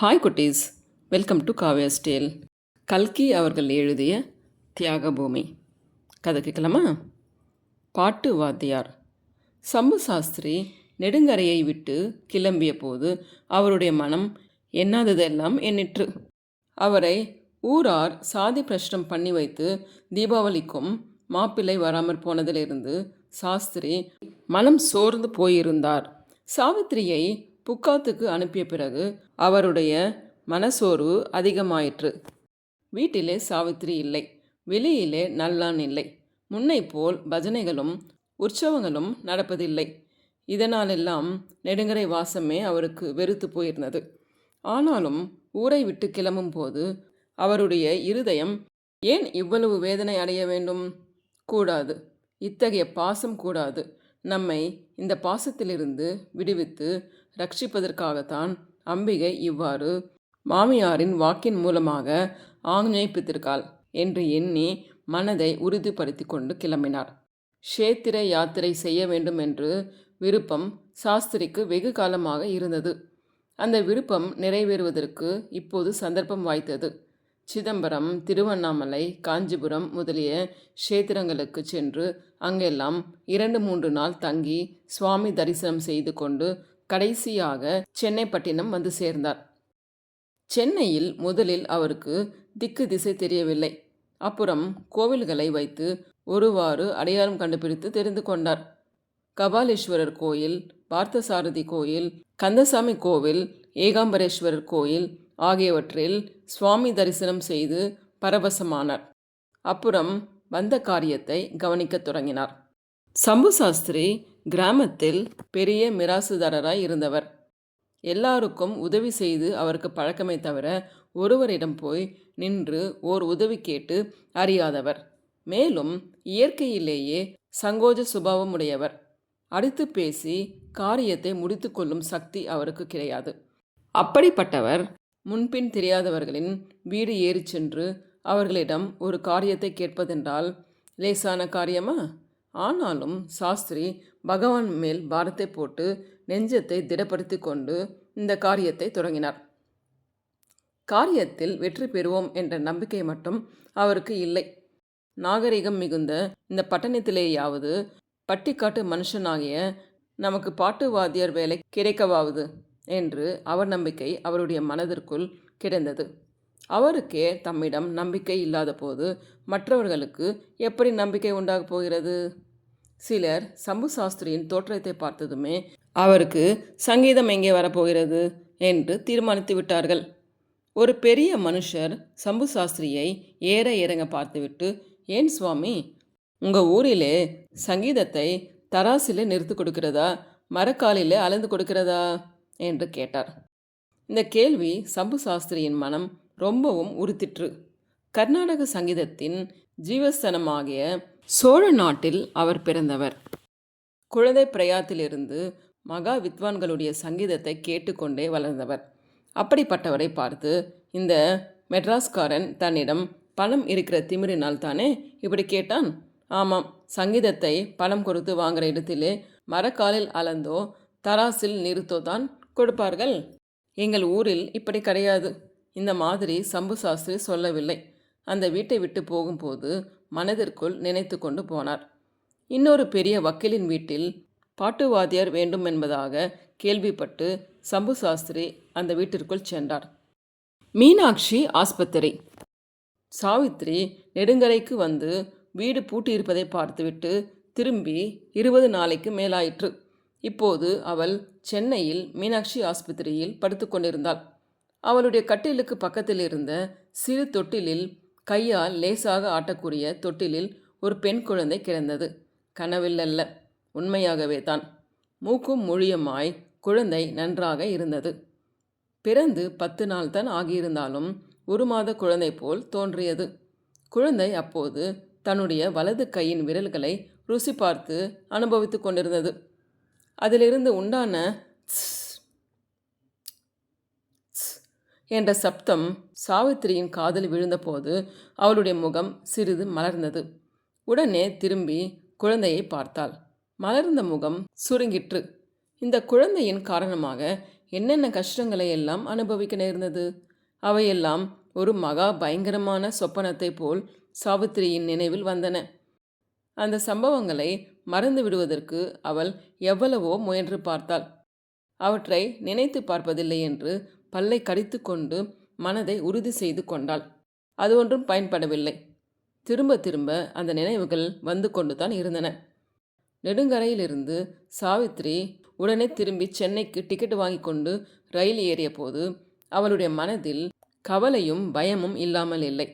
Hi குட்டீஸ். Welcome to Kavya ஸ்டேல் கல்கி அவர்கள் எழுதிய தியாகபூமி. கதை கேட்கலாமா? பாட்டு வாத்தியார். சம்பு சாஸ்திரி நெடுங்கரையை விட்டு கிளம்பிய போது அவருடைய மனம் என்னாததெல்லாம் எண்ணிற்று. அவரை ஊரார் சாதி பிரஷ்டம் பண்ணி வைத்து தீபாவளிக்கும் மாப்பிள்ளை வராமற் போனதிலிருந்து சாஸ்திரி மனம் சோர்ந்து போயிருந்தார். சாவித்திரியை புக்காத்துக்கு அனுப்பிய பிறகு அவருடைய மனசோர்வு அதிகமாயிற்று. வீட்டிலே சாவித்திரி இல்லை. வெளியிலே நல்லான் இல்லை. முன்னை போல் பஜனைகளும் உற்சவங்களும் நடப்பதில்லை. இதனாலெல்லாம் நெடுங்கரை வாசமே அவருக்கு வெறுத்து போயிருந்தது. ஆனாலும் ஊரை விட்டு கிளம்பும்போது அவருடைய இருதயம் ஏன் இவ்வளவு வேதனை அடைய வேண்டும்? கூடாது. இத்தகைய பாசம் கூடாது. நம்மை இந்த பாசத்திலிருந்து விடுவித்து ரட்சிப்பதற்காகத்தான் அம்பிகை இவ்வாறு மாமியாரின் வாக்கின் மூலமாக ஆக்ஞைப்பித்திருக்காள் என்று எண்ணி மனதை உறுதிப்படுத்தி கொண்டு கிளம்பினார். க்ஷேத்திர யாத்திரை செய்ய வேண்டும் என்று விருப்பம் சாஸ்திரிக்கு வெகு காலமாக இருந்தது. அந்த விருப்பம் நிறைவேறுவதற்கு இப்போது சந்தர்ப்பம் வாய்த்தது. சிதம்பரம் திருவண்ணாமலை காஞ்சிபுரம் முதலிய க்ஷேத்திரங்களுக்கு சென்று அங்கெல்லாம் இரண்டு மூன்று நாள் தங்கி சுவாமி தரிசனம் செய்து கொண்டு கடைசியாக சென்னைப்பட்டினம் வந்து சேர்ந்தார். சென்னையில் முதலில் அவருக்கு திக்கு திசை தெரியவில்லை. அப்புறம் கோவில்களை வைத்து ஒருவாறு அடையாளம் கண்டுபிடித்து தெரிந்து கொண்டார். கபாலீஸ்வரர் கோயில் பார்த்தசாரதி கோயில் கந்தசாமி கோவில் ஏகாம்பரேஸ்வரர் கோயில் ஆகியவற்றில் சுவாமி தரிசனம் செய்து பரவசமானார். அப்புறம் வந்த காரியத்தை கவனிக்கத் தொடங்கினார். சம்பு சாஸ்திரி கிராமத்தில் பெரிய மிராசுதாரராய் இருந்தவர். எல்லாருக்கும் உதவி செய்து அவருக்கு பழக்கமே தவிர ஒருவரிடம் போய் நின்று ஓர் உதவி கேட்டு அறியாதவர். மேலும் இயற்கையிலேயே சங்கோஜ சுபாவம் உடையவர் அடித்து பேசி காரியத்தை முடித்து கொள்ளும் சக்தி அவருக்கு கிடையாது. அப்படிப்பட்டவர் முன்பின் தெரியாதவர்களின் வீடு ஏறிச் சென்று அவர்களிடம் ஒரு காரியத்தை கேட்பதென்றால் லேசான காரியமா? ஆனாலும் சாஸ்திரி பகவான் மேல் பாரத்தை போட்டு நெஞ்சத்தை திடப்படுத்தி கொண்டு இந்த காரியத்தை தொடங்கினார். காரியத்தில் வெற்றி பெறுவோம் என்ற நம்பிக்கை மட்டும் அவருக்கு இல்லை. நாகரிகம் மிகுந்த இந்த பட்டணத்திலேயாவது பட்டிக்காட்டு மனுஷனாகிய நமக்கு பாட்டு வாத்தியார் வேலை கிடைக்கவாவது என்று அவர் நம்பிக்கை அவருடைய மனதிற்குள் கிடந்தது. அவருக்கே தம்மிடம் நம்பிக்கை இல்லாத போது மற்றவர்களுக்கு எப்படி நம்பிக்கை உண்டாகப் போகிறது? சிலர் சம்பு சாஸ்திரியின் தோற்றத்தை பார்த்ததுமே அவருக்கு சங்கீதம் எங்கே வரப்போகிறது என்று தீர்மானித்து விட்டார்கள். ஒரு பெரிய மனுஷர் சம்பு சாஸ்திரியை ஏற இறங்க பார்த்துவிட்டு ஏன் சுவாமி உங்கள் ஊரிலே சங்கீதத்தை தராசிலே நிறுத்து கொடுக்கிறதா? மரக்காலிலே அளந்து கொடுக்கிறதா? என்று கேட்டார். இந்த கேள்வி சம்பு சாஸ்திரியின் மனம் ரொம்பவும் உறுத்திற்று. கர்நாடக சங்கீதத்தின் ஜீவஸ்தனமாகிய சோழ நாட்டில் அவர் பிறந்தவர். குழந்தை பிரயாத்திலிருந்து மகா வித்வான்களுடைய சங்கீதத்தை கேட்டுக்கொண்டே வளர்ந்தவர். அப்படிப்பட்டவரை பார்த்து இந்த மெட்ராஸ்காரன் தன்னிடம் பணம் இருக்கிற திமிரினால் தானே இப்படி கேட்டான்? ஆமாம் சங்கீதத்தை பணம் கொடுத்து வாங்குற இடத்திலே மரக்காலில் அளந்தோ தராசில் நிறுத்தோ தான் கொடுப்பார்கள். எங்கள் ஊரில் இப்படி கிடையாது. இந்த மாதிரி சம்பு சாஸ்திரி சொல்லவில்லை. அந்த வீட்டை விட்டு போகும்போது மனதிற்குள் நினைத்து கொண்டு போனார். இன்னொரு பெரிய வக்கீலின் வீட்டில் பாட்டுவாத்தியார் வேண்டும் என்பதாக கேள்விப்பட்டு சம்பு சாஸ்திரி அந்த வீட்டிற்குள் சென்றார். மீனாட்சி ஆஸ்பத்திரி. சாவித்ரி நெடுங்கரைக்கு வந்து வீடு பூட்டியிருப்பதை பார்த்துவிட்டு திரும்பி இருபது நாளைக்கு மேலாயிற்று. இப்போது அவள் சென்னையில் மீனாட்சி ஆஸ்பத்திரியில் படுத்துக்கொண்டிருந்தாள் அவளுடைய கட்டிலுக்கு பக்கத்தில் இருந்த சிறு தொட்டிலில் கையால் லேசாக ஆட்டக்கூடிய தொட்டிலில் ஒரு பெண் குழந்தை கிடந்தது. கனவில் அல்ல உண்மையாகவே தான். மூக்கும் மொழியுமாய் குழந்தை நன்றாக இருந்தது. பிறந்து பத்து நாள் தான் ஆகியிருந்தாலும் ஒரு மாத குழந்தை போல் தோன்றியது. குழந்தை அப்போது தன்னுடைய வலது கையின் விரல்களை ருசி பார்த்து அனுபவித்து கொண்டிருந்தது. அதிலிருந்து உண்டான என்ற சப்தம் சாவித்திரியின் காதில் விழுந்தபோது அவளுடைய முகம் சிறிது மலர்ந்தது. உடனே திரும்பி குழந்தையை பார்த்தாள். மலர்ந்த முகம் சுருங்கிற்று. இந்த குழந்தையின் காரணமாக என்னென்ன கஷ்டங்களை எல்லாம் அனுபவிக்க நேர்ந்தது? அவையெல்லாம் ஒரு மகா பயங்கரமான சொப்பனத்தை போல் சாவித்திரியின் நினைவில் வந்தன. அந்த சம்பவங்களை மறந்து விடுவதற்கு அவள் எவ்வளவோ முயன்று பார்த்தாள். அவற்றை நினைத்து பார்ப்பதில்லை என்று பல்லை கடித்து கொண்டு மனதை உறுதி செய்து கொண்டாள். அது ஒன்றும் பயன்படவில்லை. திரும்ப திரும்ப அந்த நினைவுகள் வந்து கொண்டுதான் இருந்தன. நெடுங்கரையிலிருந்து சாவித்ரி உடனே திரும்பி சென்னைக்கு டிக்கெட் வாங்கி கொண்டு ரயில் ஏறிய போது அவளுடைய மனதில் கவலையும் பயமும் இல்லாமல் இல்லை.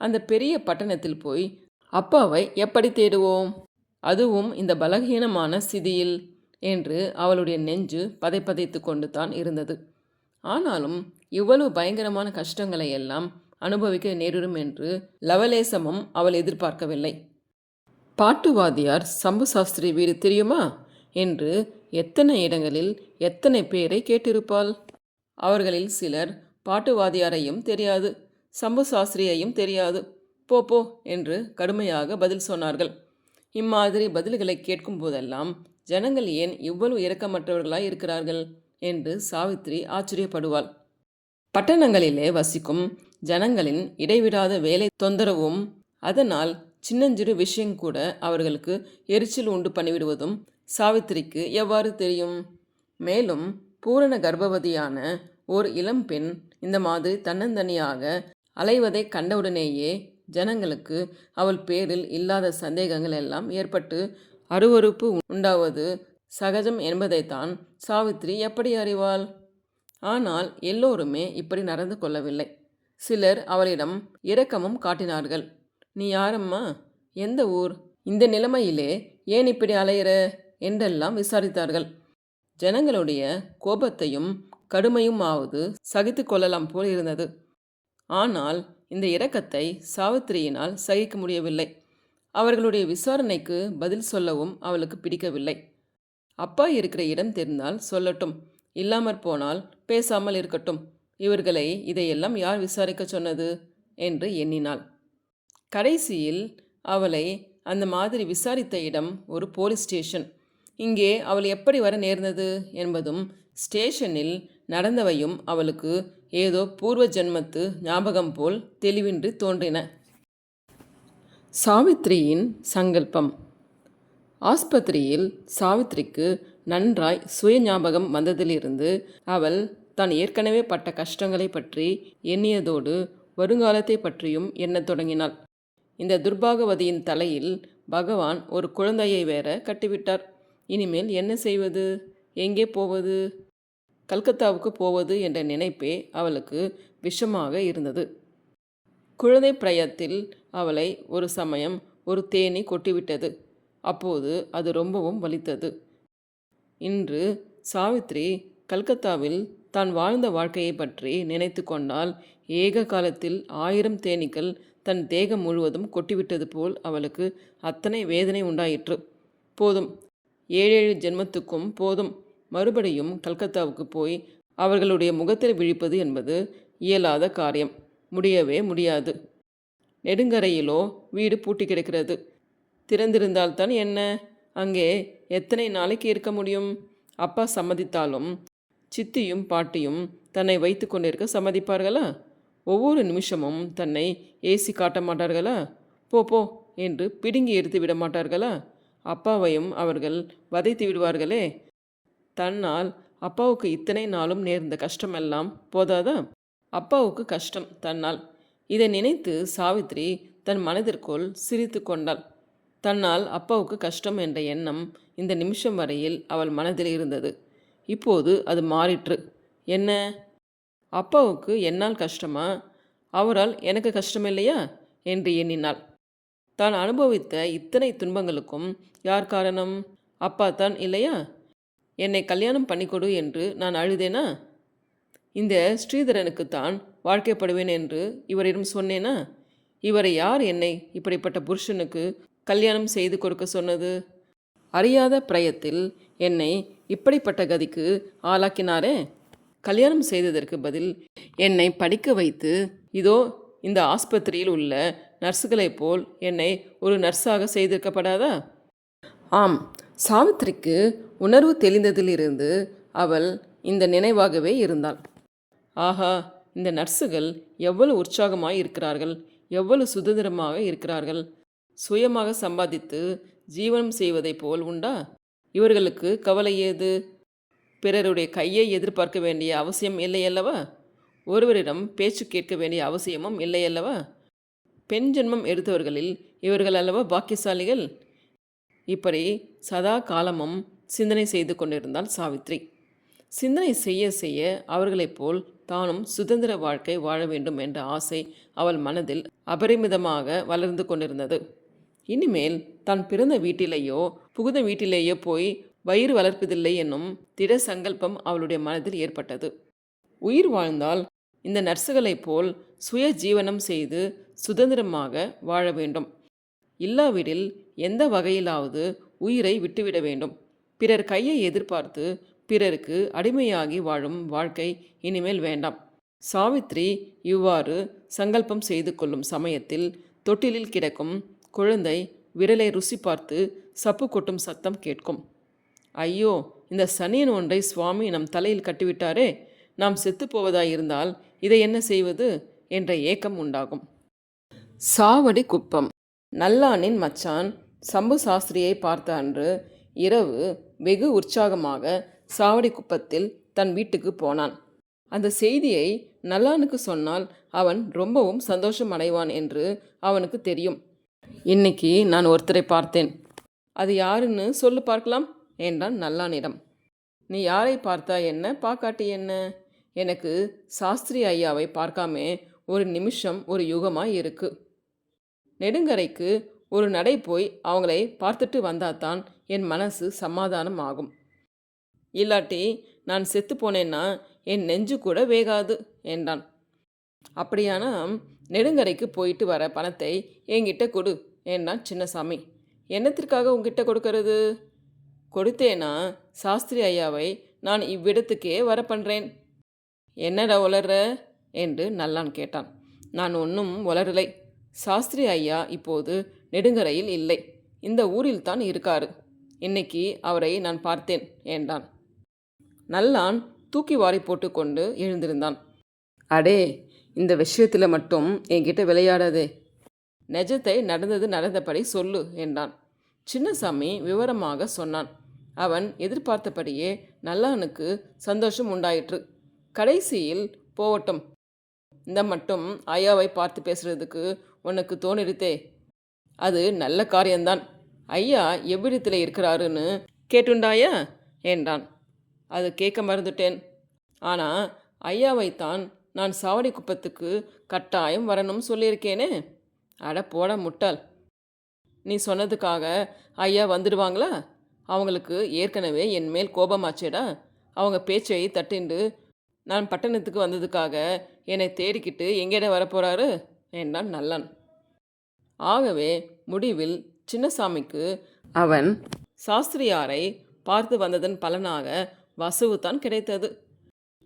அந்த பெரிய பட்டணத்தில் போய் அப்பாவை எப்படி தேடுவோம்? அதுவும் இந்த பலகீனமான சிதியில் என்று அவளுடைய நெஞ்சு பதைப்பதைத்து கொண்டு தான் இருந்தது. ஆனாலும் இவ்வளவு பயங்கரமான கஷ்டங்களை எல்லாம் அனுபவிக்க நேரிடும் என்று லவலேசமும் அவள் எதிர்பார்க்கவில்லை. பாட்டுவாதியார் சம்பு சாஸ்திரி வீடு தெரியுமா? என்று எத்தனை இடங்களில் எத்தனை பேரை கேட்டிருப்பாள்? அவர்களில் சிலர் பாட்டுவாதியாரையும் தெரியாது சம்பு சாஸ்திரியையும் தெரியாது. போ போ என்று கடுமையாக பதில் சொன்னார்கள். இம்மாதிரி பதில்களை கேட்கும் போதெல்லாம் ஜனங்கள் ஏன் இவ்வளவு இரக்கமற்றவர்களாய் இருக்கிறார்கள்? என்று சாவித்ரி ஆச்சரியப்படுவாள். பட்டணங்களிலே வசிக்கும் ஜனங்களின் இடைவிடாத வேலை தொந்தரவும் அதனால் சின்னஞ்சிறு விஷயம் கூட அவர்களுக்கு எரிச்சல் உண்டு பண்ணிவிடுவதும் சாவித்திரிக்கு எவ்வாறு தெரியும்? மேலும் பூரண கர்ப்பவதியான ஓர் இளம்பெண் இந்த மாதிரி தன்னந்தனியாக அலைவதை கண்டவுடனேயே ஜனங்களுக்கு அவள் பேரில் இல்லாத சந்தேகங்கள் எல்லாம் ஏற்பட்டு அருவருப்பு உண்டாவது சகஜம் என்பதைத்தான் சாவித்ரி எப்படி அறிவாள்? ஆனால் எல்லோருமே இப்படி நடந்து கொள்ளவில்லை. சிலர் அவளிடம் இரக்கமும் காட்டினார்கள். நீ யாரம்மா? எந்த ஊர்? இந்த நிலைமையிலே ஏன் இப்படி அலையிற? என்றெல்லாம் விசாரித்தார்கள். ஜனங்களுடைய கோபத்தையும் கடுமையுமாவது சகித்து கொள்ளலாம் போல் இருந்தது ஆனால் இந்த இரக்கத்தை சாவித்திரியினால் சகிக்க முடியவில்லை. அவர்களுடைய விசாரணைக்கு பதில் சொல்லவும் அவளுக்கு பிடிக்கவில்லை. அப்பா இருக்கிற இடம் தெரிந்தால் சொல்லட்டும். இல்லாமற் போனால் பேசாமல் இருக்கட்டும். இவர்களை இதையெல்லாம் யார் விசாரிக்க சொன்னது? என்று எண்ணினாள். கடைசியில் அவளை அந்த மாதிரி விசாரித்த இடம் ஒரு போலீஸ் ஸ்டேஷன். இங்கே அவள் எப்படி வர நேர்ந்தது என்பதும் ஸ்டேஷனில் நடந்தவையும் அவளுக்கு ஏதோ பூர்வ ஜென்மத்து ஞாபகம் போல் தெளிவின்றி தோன்றின. சாவித்ரியின் சங்கல்பம். ஆஸ்பத்திரியில் சாவித்ரிக்கு நன்றாய் சுய ஞாபகம் வந்ததிலிருந்து அவள் தான் ஏற்கனவே பட்ட கஷ்டங்களை பற்றி எண்ணியதோடு வருங்காலத்தை பற்றியும் எண்ணத் தொடங்கினாள். இந்த துர்பாகவதியின் தலையில் பகவான் ஒரு குழந்தையை வேற கட்டிவிட்டார். இனிமேல் என்ன செய்வது? எங்கே போவது? கல்கத்தாவுக்கு போவது என்ற நினைப்பே அவளுக்கு விஷமாக இருந்தது. குழந்தை பிரயத்தில் அவளை ஒரு சமயம் ஒரு தேனி கொட்டிவிட்டது. அப்போது அது ரொம்பவும் வலித்தது. இன்று சாவித்ரி கல்கத்தாவில் தான் வாழ்ந்த வாழ்க்கையை பற்றி நினைத்து கொண்டால் ஏக காலத்தில் ஆயிரம் தேனீக்கள் தன் தேகம் முழுவதும் கொட்டிவிட்டது போல் அவளுக்கு அத்தனை வேதனை உண்டாயிற்று. போதும். ஏழேழு ஜென்மத்துக்கும் போதும். மறுபடியும் கல்கத்தாவுக்கு போய் அவர்களுடைய முகத்தில் விழிப்பது என்பது இயலாத காரியம். முடியவே முடியாது. நெடுங்கரையிலோ வீடு பூட்டி கிடக்கிறது. திறந்திருந்தால்தான் என்ன? அங்கே எத்தனை நாளைக்கு இருக்க முடியும்? அப்பா சம்மதித்தாலும் சித்தியும் பாட்டியும் தன்னை வைத்து கொண்டிருக்க சம்மதிப்பார்களா? ஒவ்வொரு நிமிஷமும் தன்னை ஏசி காட்ட மாட்டார்களா? போ போ என்று பிடுங்கி எடுத்து விட மாட்டார்களா? அப்பாவையும் அவர்கள் வதைத்து விடுவார்களே. தன்னால் அப்பாவுக்கு இத்தனை நாளும் நேர்ந்த கஷ்டமெல்லாம் போதாதா? அப்பாவுக்கு கஷ்டம் தன்னால். இதை நினைத்து சாவித்ரி தன் மனதிற்குள் சிரித்து கொண்டாள். தன்னால் அப்பாவுக்கு கஷ்டம் என்ற எண்ணம் இந்த நிமிஷம் வரையில் அவள் மனதில் இருந்தது. இப்போது அது மாறிற்று. என்ன? அப்பாவுக்கு என்னால் கஷ்டமா? அவரால் எனக்கு கஷ்டம் இல்லையா என்று எண்ணினாள். தான் அனுபவித்த இத்தனை துன்பங்களுக்கும் யார் காரணம்? அப்பா தான் இல்லையா? என்னை கல்யாணம் பண்ணிக்கொடு என்று நான் அழுதேனா? இந்த ஸ்ரீதரனுக்குத்தான் வாழ்க்கைப்படுவேன் என்று இவரிடம் சொன்னேனா? இவரை யார் என்னை இப்படிப்பட்ட புருஷனுக்கு கல்யாணம் செய்து கொடுக்க சொன்னது? அறியாத பிரயத்தில் என்னை இப்படிப்பட்ட கதிக்கு ஆளாக்கினாரே? கல்யாணம் செய்ததற்கு பதில் என்னை படிக்க வைத்து இதோ இந்த ஆஸ்பத்திரியில் உள்ள நர்ஸுகளைப் போல் என்னை ஒரு நர்ஸாக செய்திருக்கப்படாதா? ஆம் சாவித்திரிக்கு உணர்வு தெளிந்ததிலிருந்து அவள் இந்த நினைவாகவே இருந்தாள். ஆஹா இந்த நர்ஸுகள் எவ்வளவு உற்சாகமாக இருக்கிறார்கள் எவ்வளவு சுதந்திரமாக இருக்கிறார்கள். சுயமாக சம்பாதித்து ஜீவனம் செய்வதைப் போல் உண்டா? இவர்களுக்கு கவலை ஏது? பிறருடைய கையை எதிர்பார்க்க வேண்டிய அவசியம் இல்லையல்லவா ஒருவரிடம் பேச்சு கேட்க வேண்டிய அவசியமும் இல்லையல்லவா பெண் ஜென்மம் எடுத்தவர்களில் இவர்கள் அல்லவா பாக்கியசாலிகள்? இப்படி சதா காலமும் சிந்தனை செய்து கொண்டிருந்தாள் சாவித்ரி. சிந்தனை செய்ய செய்ய அவர்களைப் போல் தானும் சுதந்திர வாழ்க்கை வாழ வேண்டும் என்ற ஆசை அவள் மனதில் அபரிமிதமாக வளர்ந்து கொண்டிருந்தது. இனிமேல் தான் பிறந்த வீட்டிலேயோ புகுந்த வீட்டிலேயோ போய் வயிறு வளர்ப்பதில்லை என்னும் திட சங்கல்பம் அவளுடைய மனதில் ஏற்பட்டது. உயிர் வாழ்ந்தால் இந்த நர்சுகளைப் போல் சுய ஜீவனம் செய்து சுதந்திரமாக வாழ வேண்டும். இல்லாவிடில் எந்த வகையிலாவது உயிரை விட்டுவிட வேண்டும். பிறர் கையை எதிர்பார்த்து பிறருக்கு அடிமையாகி வாழும் வாழ்க்கை இனிமேல் வேண்டாம். சாவித்ரி இவ்வாறு சங்கல்பம் செய்து கொள்ளும் சமயத்தில் தொட்டிலில் கிடக்கும் குழந்தை விரலை ருசி பார்த்து சப்பு கொட்டும் சத்தம் கேட்கும். ஐயோ இந்த சனியன் ஒன்றை சுவாமி நம் தலையில் கட்டிவிட்டாரே நாம் செத்துப்போவதாயிருந்தால் இதை என்ன செய்வது? என்ற ஏக்கம் உண்டாகும். சாவடி குப்பம். நல்லானின் மச்சான் சம்பு சாஸ்திரியை பார்த்த அன்று இரவு வெகு உற்சாகமாக சாவடி குப்பத்தில் தன் வீட்டுக்கு போனான். அந்த செய்தியை நல்லானுக்கு சொன்னால் அவன் ரொம்பவும் சந்தோஷம் அடைவான் என்று அவனுக்கு தெரியும். இன்னைக்கு நான் ஒருத்தரை பார்த்தேன். அது யாருன்னு சொல்லு பார்க்கலாம் என்றான் நல்லானிடம். நீ யாரை பார்த்தா என்ன? பார்க்காட்டி என்ன? எனக்கு சாஸ்திரி ஐயாவை பார்க்காமே ஒரு நிமிஷம் ஒரு யுகமாய் இருக்கு. நெடுங்கரைக்கு ஒரு நடை போய் அவங்களை பார்த்துட்டு வந்தாதான் என் மனசு சமாதானம் ஆகும் இல்லாட்டி நான் செத்து போனேன்னா என் நெஞ்சு கூட வேகாது என்றான். அப்படியானா நெடுங்கரைக்கு போயிட்டு வர பணத்தை என்கிட்ட கொடு என்றான் சின்னசாமி. என்னத்திற்காக உங்ககிட்ட கொடுக்கறது? கொடுத்தேனா சாஸ்திரி ஐயாவை நான் இவ்விடத்துக்கே வர பண்ணுறேன் என்னடா உளர்ற? என்று நல்லான் கேட்டான். நான் ஒன்றும் உளரலை சாஸ்திரி ஐயா இப்போது நெடுங்கரையில் இல்லை. இந்த ஊரில் தான் இருக்காரு. இன்னைக்கு அவரை நான் பார்த்தேன் என்றான். நல்லான் தூக்கி வாரி போட்டுக்கொண்டு எழுந்திருந்தான். அடே இந்த விஷயத்தில் மட்டும் என்கிட்ட விளையாடாதே. நெஜத்தை நடந்தது நடந்தபடி சொல்லு என்றான். சின்னசாமி விவரமாக சொன்னான். அவன் எதிர்பார்த்தபடியே நல்லானுக்கு சந்தோஷம் உண்டாயிற்று. கடைசியில் போவட்டும் இந்த மட்டும் ஐயாவை பார்த்து பேசுறதுக்கு உனக்கு தோணிருத்தே. அது நல்ல காரியம்தான். ஐயா எவ்விடத்தில் இருக்கிறாருன்னு கேட்டுண்டாயா? என்றான். அது கேட்க மறந்துட்டேன். ஆனால் ஐயாவைத்தான் நான் சாவடி குப்பத்துக்கு கட்டாயம் வரணும் சொல்லியிருக்கேனே. அட போட முட்டாள். நீ சொன்னதுக்காக ஐயா வந்துடுவாங்களா? அவங்களுக்கு ஏற்கனவே என் மேல் கோபமாச்சேடா. அவங்க பேச்சை தட்டிண்டு நான் பட்டணத்துக்கு வந்ததுக்காக என்னை தேடிக்கிட்டு எங்கேட வரப்போறாரு? என்றான் நல்லான். ஆகவே முடிவில் சின்னசாமிக்கு அவன் சாஸ்திரியாரை பார்த்து வந்ததன் பலனாக வசுவு தான் கிடைத்தது.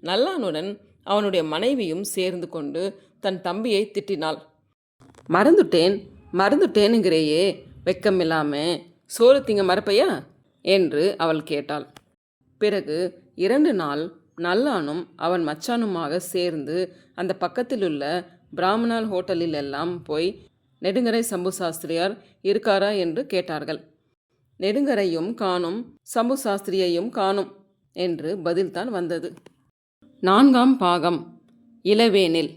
நல்லானுடன் அவனுடைய மனைவியும் சேர்ந்து கொண்டு தன் தம்பியை திட்டினாள். மறந்துட்டேன் மறந்துட்டேனுங்கிறேயே வெக்கமில்லாம சோறு திங்க மறப்பையா? என்று அவள் கேட்டாள். பிறகு இரண்டு நாள் நல்லானும் அவன் மச்சானுமாக சேர்ந்து அந்த பக்கத்திலுள்ள பிராமணால் ஹோட்டலில் எல்லாம் போய் நெடுங்கரை சம்பு சாஸ்திரியார் இருக்காரா என்று கேட்டார்கள். நெடுங்கரையும் காணும் சம்பு சாஸ்திரியையும் காணும் என்று பதில்தான் வந்தது. நான்காம் பாகம் இளவேனில்.